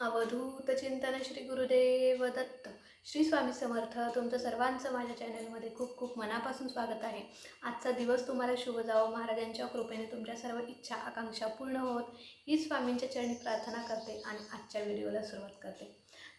अवधूत चिंतन श्री गुरुदेव दत्त. श्री स्वामी समर्थ तुमचं सर्वांचं माझ्या चॅनलमध्ये खूप खूप मनापासून स्वागत आहे. आजचा दिवस तुम्हाला शुभ जावो. महाराजांच्या कृपेने तुमच्या सर्व इच्छा आकांक्षा पूर्ण होत. ही स्वामींच्या चरणी प्रार्थना करते आणि आजच्या व्हिडिओला सुरुवात करते.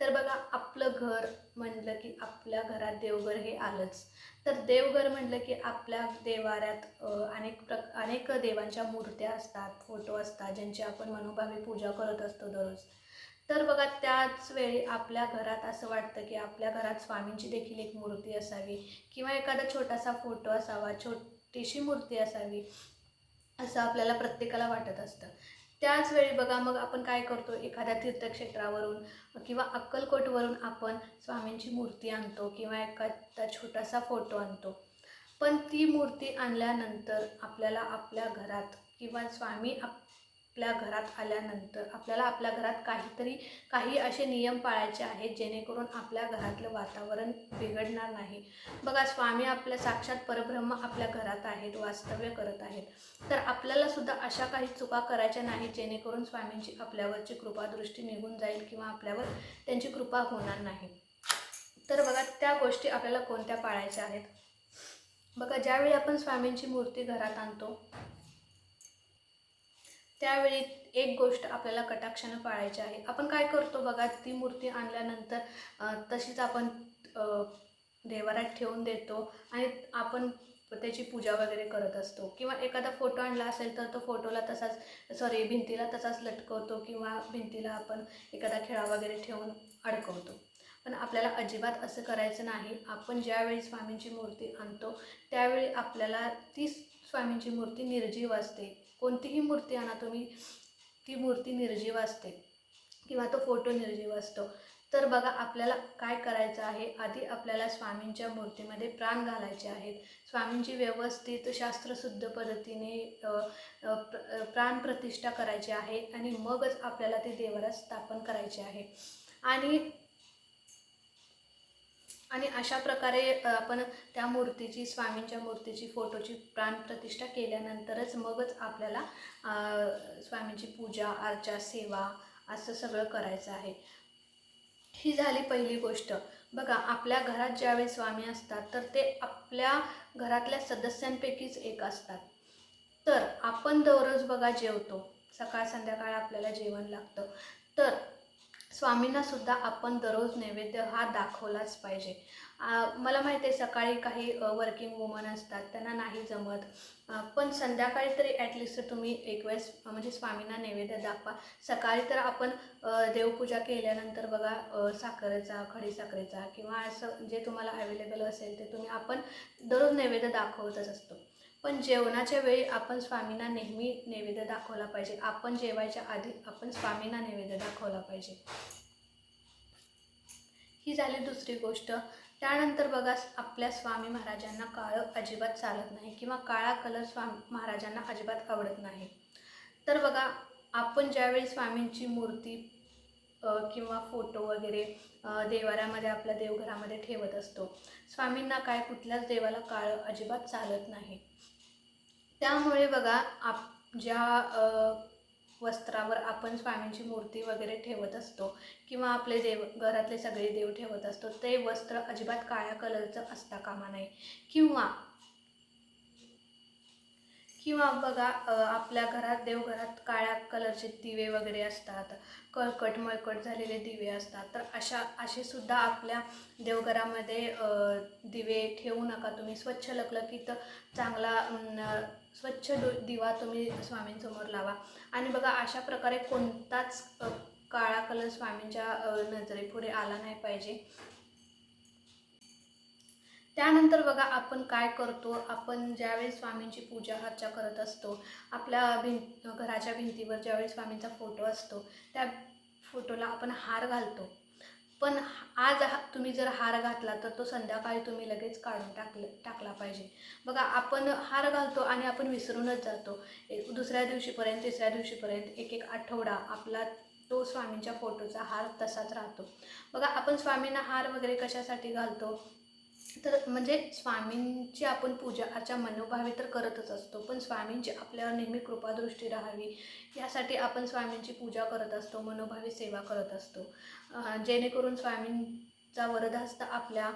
तर बघा आपलं घर म्हणलं की आपल्या घरात देवघर हे आलंच. तर देवघर म्हटलं की आपल्या देवाऱ्यात अनेक प्र अनेक देवांच्या मूर्त्या असतात फोटो असतात ज्यांची आपण मनोभावे पूजा करत असतो दररोज. तर बघा त्याच वेळी आपल्या घरात असं वाटतं की आपल्या घरात स्वामींची देखील एक मूर्ती असावी किंवा एखादा छोटासा फोटो असावा छोटीशी मूर्ती असावी असं आपल्याला प्रत्येकाला वाटत असतं. त्याच वेळी बघा मग आपण काय करतो? एखाद्या तीर्थक्षेत्रावरून किंवा अक्कलकोटवरून आपण स्वामींची मूर्ती आणतो किंवा एखादा छोटासा फोटो आणतो. पण ती मूर्ती आणल्यानंतर आपल्याला आपल्या घरात किंवा स्वामी आप आपल्या घरात आल्यानंतर आपल्याला आपल्या घरात काहीतरी काही असे नियम पाळायचे आहेत जेणेकरून आपल्या घरातलं वातावरण बिघडणार नाही. बघा स्वामी आपल्या साक्षात परब्रह्म आपल्या घरात आहेत वास्तव्य करत आहेत. तर आपल्याला सुद्धा अशा काही चुका करायच्या नाहीत जेणेकरून स्वामींची आपल्यावरची कृपादृष्टी निघून जाईल किंवा आपल्यावर त्यांची कृपा होणार नाही. तर बघा त्या गोष्टी आपल्याला कोणत्या पाळायच्या आहेत? बघा ज्यावेळी आपण स्वामींची मूर्ती घरात आणतो त्यावेळी एक गोष्ट आपल्याला कटाक्षानं पाळायची आहे. आपण काय करतो बघा ती मूर्ती आणल्यानंतर तशीच आपण देवारात ठेवून देतो आणि आपण त्याची पूजा वगैरे करत असतो. किंवा एखादा फोटो आणला असेल तर तो फोटोला तसाच सॉरी भिंतीला तसाच लटकवतो किंवा भिंतीला आपण एखादा खेळा वगैरे ठेवून अडकवतो. पण आपल्याला अजिबात असं करायचं नाही. आपण ज्यावेळी स्वामींची मूर्ती आणतो त्यावेळी आपल्याला ती स्वामींची मूर्ती निर्जीव असते. कोणतीही मूर्ती आणा तुम्ही ती मूर्ती निर्जीव असते किंवा तो फोटो निर्जीव असतो. तर बघा आपल्याला काय करायचं आहे? आधी आपल्याला स्वामींच्या मूर्तीमध्ये प्राण घालायचे आहेत. स्वामींची व्यवस्थित शास्त्रशुद्ध पद्धतीने प्राण प्रतिष्ठा प्र- करायची आहे आणि मगच आपल्याला ते देवाला स्थापन करायचे आहे. आणि आणि अशा प्रकारे आपण त्या मूर्तीची स्वामींच्या मूर्तीची फोटोची प्राणप्रतिष्ठा केल्यानंतरच मगच आपल्याला स्वामींची पूजा अर्चा सेवा असं सगळं करायचं आहे. ही झाली पहिली गोष्ट. बघा आपल्या घरात ज्यावेळी स्वामी असतात तर ते आपल्या घरातल्या सदस्यांपैकीच एक असतात. तर आपण दररोज बघा जेवतो. सकाळ संध्याकाळ आपल्याला जेवण लागतं. तर स्वामींनासुद्धा आपण दररोज नैवेद्य हा दाखवलाच पाहिजे. मला माहिती आहे सकाळी काही वर्किंग वुमन असतात त्यांना नाही जमत. पण संध्याकाळी तरी ॲटलिस्ट तुम्ही एक वेळेस म्हणजे स्वामींना नैवेद्य दाखवा. सकाळी तर आपण देवपूजा केल्यानंतर बघा अ, साखरेचा खडीसाखरेचा किंवा असं जे तुम्हाला अवेलेबल असेल ते तुम्ही आपण दररोज नैवेद्य दाखवतच असतो. पण जेवणाच्या वेळी आपण स्वामींना नेहमी नैवेद्य दाखवला पाहिजे. आपण जेवायच्या आधी आपण स्वामींना नैवेद्य दाखवला पाहिजे. ही झाली दुसरी गोष्ट. त्यानंतर बघा आपल्या स्वामी महाराजांना काळं अजिबात चालत नाही किंवा काळा कलर स्वामी महाराजांना अजिबात आवडत नाही. तर बघा आपण ज्यावेळी स्वामींची मूर्ती किंवा फोटो वगैरे देवाऱ्यामध्ये आपल्या देवघरामध्ये ठेवत असतो स्वामींना काय कुठल्याच देवाला काळं अजिबात चालत नाही. त्यामुळे बघा आप ज्या वस्त्रावर आपण स्वामींची मूर्ती वगैरे ठेवत असतो किंवा आपले देव घरातले सगळे देव ठेवत असतो ते वस्त्र अजिबात काळ्या कलरचं असता कामा नये. किंवा किंवा बघा आपल्या घरात देवघरात काळ्या कलरचे दिवे वगैरे असतात कळकट मळकट झालेले दिवे असतात तर अशा असे सुद्धा आपल्या देवघरामध्ये दिवे ठेवू नका तुम्ही. स्वच्छ लकलकीत चांगला स्वच्छ डो दिवा तुम्ही स्वामींसमोर लावा. आणि बघा अशा प्रकारे कोणताच काळा कलर स्वामींच्या नजरेपुढे आला नाही पाहिजे. त्यानंतर बघा आपण काय करतो? आपण ज्यावेळी स्वामींची पूजा अर्चा करत असतो आपल्या भिं घराच्या भिंतीवर ज्यावेळी स्वामींचा फोटो असतो त्या फोटोला आपण हार घालतो. पण आज हा तुम्ही जर हार घातला तर तो संध्याकाळी तुम्ही लगेच काढून टाकले टाकला पाहिजे. बघा आपण हार घालतो आणि आपण विसरूनच जातो. एक दुसऱ्या दिवशीपर्यंत तिसऱ्या दिवशीपर्यंत एक एक आठवडा आपला तो स्वामींच्या फोटोचा हार तसाच राहतो. बघा आपण स्वामींना हार वगैरे कशासाठी घालतो? तर म्हणजे स्वामींची आपण पूजा अर्चा मनोभावे तर करतच असतो पण स्वामींची आपल्यावर नेहमी कृपादृष्टी राहावी यासाठी आपण स्वामींची पूजा करत असतो मनोभावे सेवा करत असतो. जेणेकरून स्वामींचा वरदहस्त आपल्या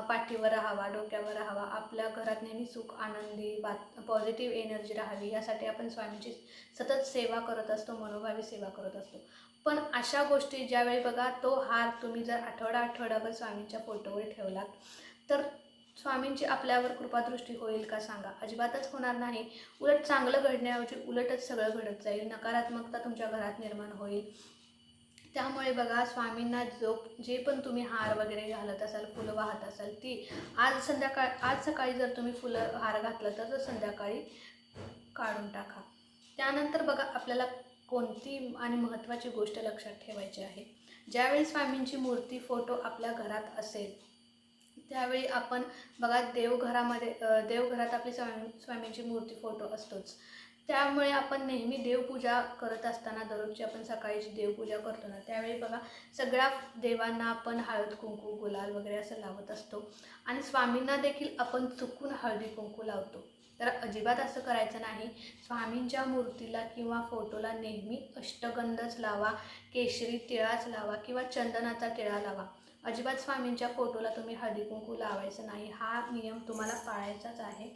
पाठीवर राहावा डोक्यावर राहावा आपल्या घरात नेहमी सुख आनंदी बात पॉझिटिव्ह एनर्जी राहावी यासाठी आपण स्वामींची सतत सेवा करत असतो मनोभावी सेवा करत असतो. पण अशा गोष्टी ज्यावेळी बघा तो हार तुम्ही जर आठवडा आठवडाभर स्वामींच्या फोटोवर ठेवलात तर स्वामींची आपल्यावर कृपादृष्टी होईल का सांगा? अजिबातच होणार नाही. उलट चांगलं घडण्याऐवजी उलटच सगळं घडत जाईल. नकारात्मकता तुमच्या घरात निर्माण होईल. त्यामुळे बघा स्वामींना जो जे पण तुम्ही हार वगैरे घालत असाल फुलं वाहत असाल ती आज संध्याकाळ आज सकाळी जर तुम्ही फुलं हार घातलं तर संध्याकाळी काढून टाका. त्यानंतर बघा आपल्याला कोणती आणि महत्त्वाची गोष्ट लक्षात ठेवायची आहे? ज्यावेळी स्वामींची मूर्ती फोटो आपल्या घरात असेल त्यावेळी आपण बघा देवघरामध्ये देवघरात आपली स्वामी स्वामींची मूर्ती फोटो असतोच. त्यामुळे आपण नेहमी देवपूजा करत असताना दररोजची आपण सकाळीची देवपूजा करतो ना त्यावेळी बघा सगळ्या देवांना आपण हळद कुंकू गुलाल वगैरे असं लावत असतो. आणि स्वामींना देखील आपण चुकून हळदी कुंकू लावतो. तर अजिबात असं करायचं नाही. स्वामींच्या मूर्तीला किंवा फोटोला नेहमी अष्टगंधच लावा केशरी तिळाच लावा किंवा चंदनाचा तिळा लावा. अजिबात स्वामींच्या फोटोला तुम्ही हळदी कुंकू लावायचं नाही. हा नियम तुम्हाला पाळायचाच आहे.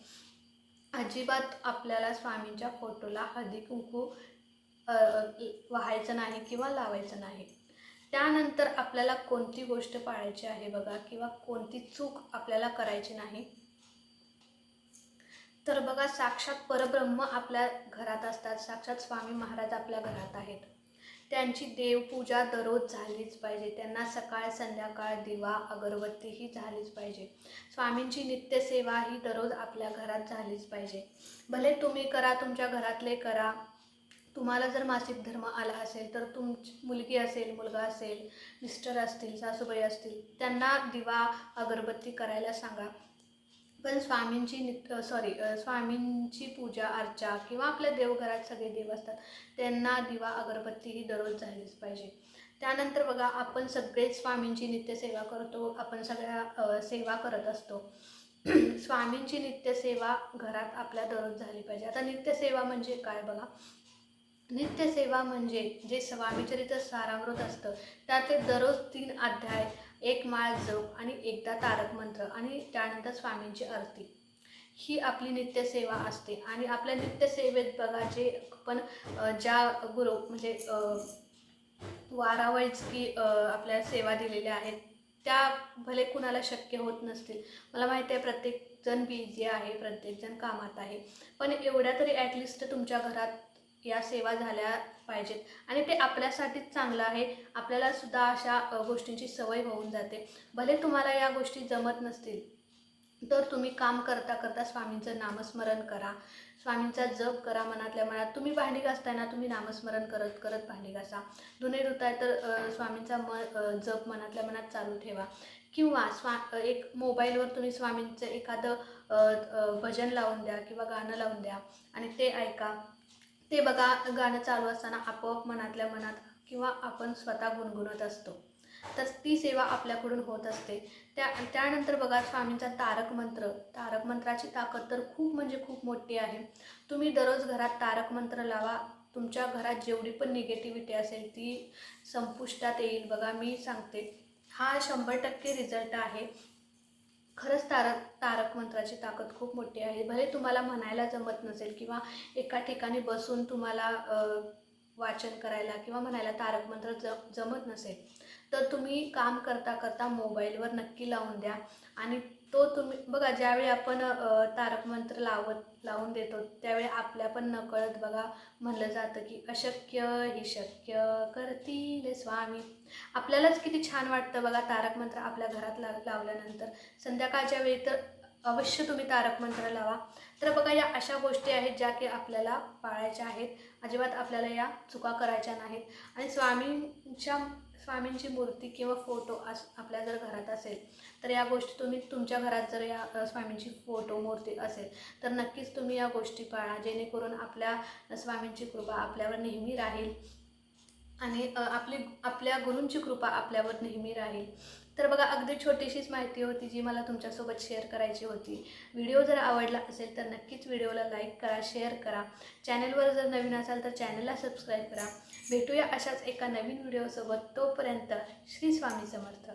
अजिबात आपल्याला स्वामींच्या फोटोला हळदी कुंकू वाहायचं नाही किंवा लावायचं नाही. त्यानंतर आपल्याला कोणती गोष्ट पाळायची आहे बघा किंवा कोणती चूक आपल्याला करायची नाही. तर बघा साक्षात परब्रह्म आपल्या घरात असतात. साक्षात स्वामी महाराज आपल्या घरात आहेत. त्यांची देवपूजा दररोज झालीच पाहिजे. त्यांना सकाळ संध्याकाळ दिवा अगरबत्ती ही झालीच पाहिजे. स्वामींची नित्यसेवा ही दररोज आपल्या घरात झालीच पाहिजे. भले तुम्ही करा तुमच्या घरातले करा. तुम्हाला जर मासिक धर्म आला असेल तर तुमची मुलगी असेल मुलगा असेल मिस्टर असतील सासूबाई असतील त्यांना दिवा अगरबत्ती करायला सांगा. पण स्वामींची नित सॉरी स्वामींची पूजा अर्चा किंवा आपल्या देवघरात सगळे देव असतात त्यांना दिवा अगरबत्ती ही दररोज झालीच पाहिजे. त्यानंतर बघा आपण सगळेच स्वामींची नित्यसेवा करतो आपण सगळ्या सेवा करत असतो. स्वामींची नित्यसेवा घरात आपल्या दररोज झाली पाहिजे. आता नित्यसेवा म्हणजे काय बघा? नित्यसेवा म्हणजे जे स्वामीचरित्र सारामृत असतं त्यातले दररोज तीन अध्याय एक माळ जप आणि एकदा तारक मंत्र आणि त्यानंतर स्वामींची आरती. ही आपली नित्यसेवा असते आणि आपल्या नित्यसेवेत बघा जे पण ज्या गुरु म्हणजे वारावळीच की आपल्या सेवा दिलेल्या आहेत त्या भले कुणाला शक्य होत नसतील. मला माहिती आहे प्रत्येकजण बिझी आहे प्रत्येकजण कामात आहे. पण एवढ्या तरी ॲटलिस्ट तुमच्या घरात या सेवा झाल्या पाहिजेत. आणि ते आपल्यासाठीच चांगलं आहे. आपल्याला सुद्धा अशा गोष्टींची सवय होऊन जाते. भले तुम्हाला या गोष्टी जमत नसतील तर तुम्ही काम करता करता स्वामींचं नामस्मरण करा. स्वामींचा जप करा मनातल्या मनात. तुम्ही भांडी घासताना तुम्ही नामस्मरण करत करत भांडी घासा. धुणे धुताय तर स्वामींचा म जप मनातल्या मनात चालू ठेवा. किंवा स्वा एक मोबाईलवर तुम्ही स्वामींचं एखादं भजन लावून द्या किंवा गाणं लावून द्या आणि ते ऐका. ते बघा गाणं चालू असताना आपोआप मनातल्या मनात किंवा आपण स्वतः गुणगुणत असतो. तर ती सेवा आपल्याकडून होत असते. त्या त्यानंतर बघा स्वामींचा तारक मंत्र. तारक मंत्राची ताकद तर खूप म्हणजे खूप मोठी आहे. तुम्ही दररोज घरात तारक मंत्र लावा. तुमच्या घरात जेवढी पण निगेटिव्हिटी असेल ती संपुष्टात येईल. बघा मी सांगते. हा शंभर टक्के रिझल्ट आहे. खरंच तारक तारक मंत्राची ताकद खूप मोठी आहे. भले तुम्हाला म्हणायला जमत नसेल किंवा एका ठिकाणी बसून तुम्हाला वाचन करायला किंवा म्हणायला तारक मंत्र ज जमत नसेल तर तुम्ही काम करता करता मोबाईलवर नक्की लावून द्या. आणि तो तुम्ही बघा ज्यावेळी आपण तारक मंत्र लावत लावून देतो त्यावेळी आपल्या पण नकळत बघा म्हणलं जातं की अशक्य हे शक्य करतील स्वामी. आपल्यालाच किती छान वाटतं बघा तारक मंत्र आपल्या घरात ला लावल्यानंतर. संध्याकाळच्या वेळी तर अवश्य तुम्ही तारक मंत्र लावा. तर बघा या अशा गोष्टी आहेत ज्या की आपल्याला पाळायच्या आहेत. अजिबात आपल्याला या चुका करायच्या नाहीत. आणि स्वामींच्या स्वामींची मूर्ती किंवा फोटो अस आपल्या जर घरात असेल तर या गोष्टी तुम्ही तुमच्या घरात जर या स्वामींची फोटो मूर्ती असेल तर नक्कीच तुम्ही या गोष्टी पाळा. जेणेकरून आपल्या स्वामींची कृपा आपल्यावर नेहमी राहील. आणि आपली आपल्या गुरूंची कृपा आपल्यावर नेहमी राहील. तर बघा अगदी छोटीशीच माहिती होती जी मला तुमच्यासोबत शेअर करायची होती. व्हिडिओ जर आवडला असेल तर नक्कीच व्हिडिओला लाईक करा शेअर करा. चॅनलवर जर नवीन असाल तर चॅनलला सबस्क्राईब करा. भेटूया अशाच एका नवीन व्हिडिओसोबत. तोपर्यंत श्री स्वामी समर्थ.